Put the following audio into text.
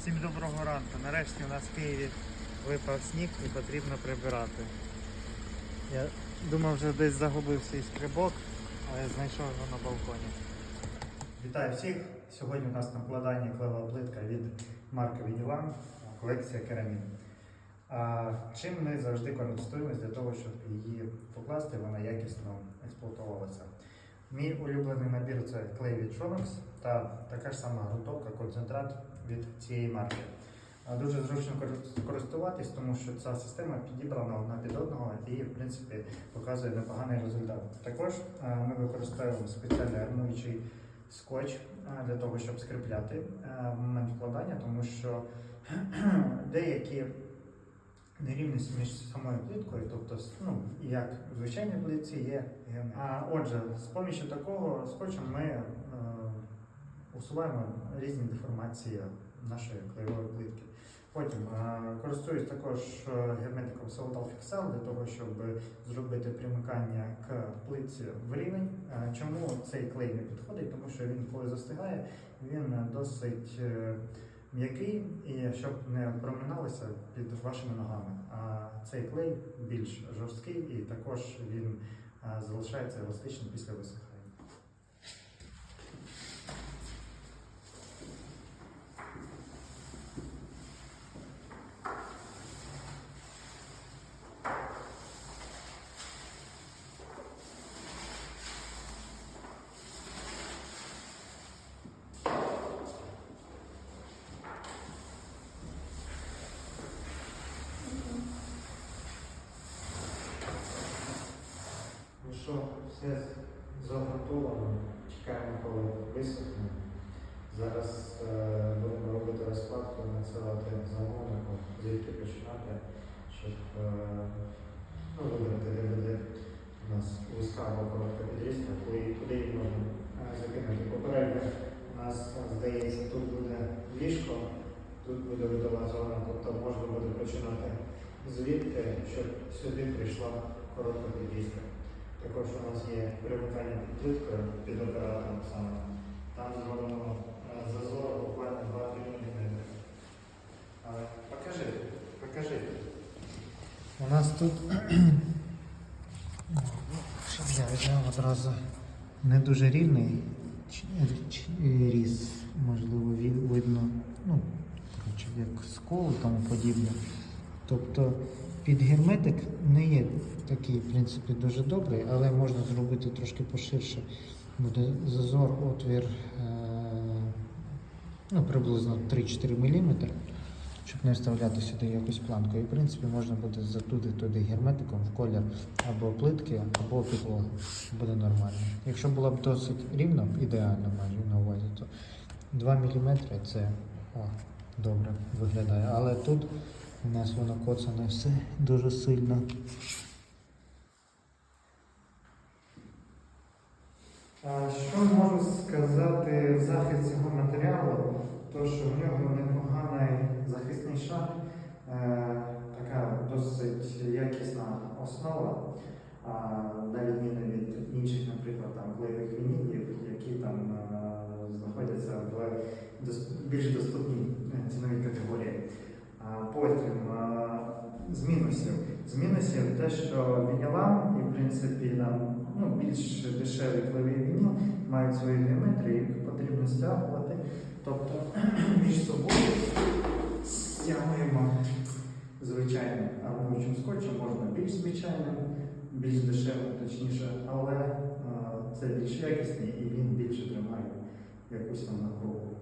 Всім доброго ранку. Нарешті у нас в Києві випав сніг і потрібно прибирати. Я думав, вже десь загубив свій скрибок, але знайшов його на балконі. Вітаю всіх! Сьогодні у нас на вкладанні клева плитка від марки Віділан, колекція керамін. А чим ми завжди користуємось для того, щоб її покласти, вона якісно експлуатувалася. Мій улюблений набір це клей від Tronox та така ж сама грунтовка, концентрат від цієї марки. Дуже зручно користуватись, тому що ця система підібрана одна під одного і, в принципі, показує непоганий результат. Також ми використовуємо спеціальний армуючий скотч для того, щоб скріпляти в момент вкладання, тому що деякі нерівності між самою плиткою, тобто ну, як в звичайній плитці є. геометрія. А отже, з помічю такого скотчу ми е, усуваємо різні деформації нашої клеєвої плитки. Потім е, користуюсь також е, герметиком Solidal Fixel для того, щоб зробити примикання к плитці в рівень. Е, Чому цей клей не підходить? Тому що він, коли застигає, він досить е, м'який і щоб не проминалося під вашими ногами. А цей клей більш жорсткий і також він е, залишається еластичним після висихання. Ну що, все заготовлено. Чекаємо, коли висохне. Зараз е, будемо робити розкладку, надсилати замовнику, звідки починати, щоб е, ну, вибрати, де буде у нас вузька або коротка підрізка, куди її можна е, закинути. Попередньо у нас, е, здається, тут буде ліжко, тут буде видова зона, тобто можна буде починати звідти, щоб сюди прийшла коротка підрізка. Нас є примикання під плиткою під оператором саме. Там зроблено е, зазор буквально 2-3 мм. Покажи, покажи. У нас тут я взяв одразу не дуже рівний різ, можливо, видно, ну, коротше, як скол і тому подібне. Тобто під герметик не є такий, в принципі, дуже добрий, але можна зробити трошки поширше. Буде зазор, отвір е, ну, приблизно 3-4 мм, щоб не вставляти сюди якусь планку. І в принципі можна буде затути туди герметиком в колір або плитки, або підлоги. Буде нормально. Якщо було б досить рівно, ідеально майже на увазі, то 2 мм це о, добре виглядає. Але тут у нас воно коцане все дуже сильно. Що можу сказати в захист цього матеріалу? То, що в нього непоганий захисний шар, е, така досить якісна основа, а, на відміну від інших, наприклад, там клеєвих вінілів, які там е, знаходяться в більш доступній е, ціновій категорії. А Потім е, з мінусів. З мінусів те, що вініла, і в принципі там ну, більш дешеві клеві вініл мають свої геометрії, їх потрібно стягувати. Тобто між собою стягуємо звичайним армуючим скотчем, можна більш звичайним, більш дешевим, точніше, але е, це більш якісний і він більше тримає якусь там напругу.